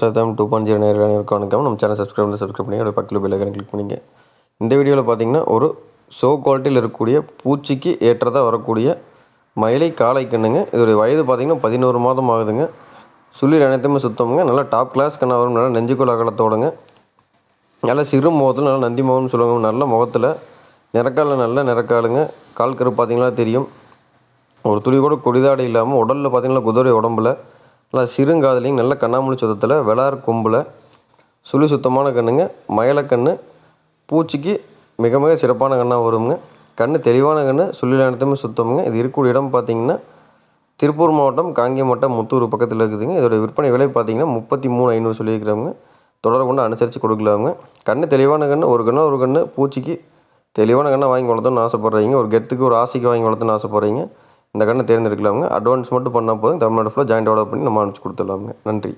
சதம் two point zero நேரில் இருக்கும் வணக்கம். நம்ம சேனல் சப்ஸ்கிரைப் பண்ணி சப்ஸ்கிரைப் பண்ணி அப்படியே பக்கத்தில் பெல் கிளிக் பண்ணிங்க இந்த வீடியோவில் பார்த்தீங்கன்னா ஒரு ஷோ குவாலிட்டியில் இருக்கக்கூடிய பூச்சிக்கு ஏற்றதாக வரக்கூடிய மயிலை காளை கண்ணுங்க. இதோடைய வயது பார்த்திங்கன்னா பதினோரு மாதம் ஆகுதுங்க. சுள்ளில் அனைத்துமே சுத்தமுங்க. நல்லா டாப் கிளாஸ் கண்ணாக வரும். நல்லா நெஞ்சுக்குள் அகலத்தோடுங்க நல்லா சிறு முகத்தில் நல்லா நந்தி முகம்னு சொல்லுவாங்க. நல்ல முகத்தில் நிறக்கால நல்ல நிறக்காலுங்க. கால் கரு பார்த்தீங்கன்னா தெரியும். ஒரு துளி கூட கொடிதாடை இல்லாமல் உடலில் பார்த்தீங்கன்னா குதிரை உடம்புல நல்லா சிறுங்காதலையும் நல்ல கண்ணாமூலி சுத்தத்தில் விளார் கொம்பில் சுழி சுத்தமான கண்ணுங்க மயலக்கண்ணு பூச்சிக்கு மிக மிக சிறப்பான கண்ணாக வருங்க. கண் தெளிவான கண் சுழியில் அனைத்துமே சுத்தமுங்க. இது இருக்கக்கூடிய இடம் பார்த்தீங்கன்னா திருப்பூர் மாவட்டம் காங்கேயமட்டம் முத்தூர் பக்கத்தில் இருக்குதுங்க. இதோட விற்பனை விலை பார்த்தீங்கன்னா முப்பத்தி மூணு ஐநூறு சொல்லியிருக்கிறவங்க. தொடர்பு கொண்டு அனுசரித்து கொடுக்கலாங்க கண் தெளிவான கண் ஒரு கண்ணு ஒரு கண்ணு பூச்சிக்கு தெளிவான கண்ணை வாங்கி வளர்த்தோன்னு ஆசைப்பட்றீங்க. ஒரு கெத்துக்கு ஒரு ஆசைக்கு வாங்கி வளர்த்தோன்னு ஆசைப்பட்றீங்க. இந்த கண்ணை தேர்ந்தெடுக்கலாமுங்க. அட்வான்ஸ் மட்டும் பண்ணால் போதும். தமிழ்நாடு ஃபுல்லாக ஜாயிண்ட் டெவலப் பண்ணி நம்ம அனுப்பிச்சி கொடுத்துடலாமுங்க. நன்றி.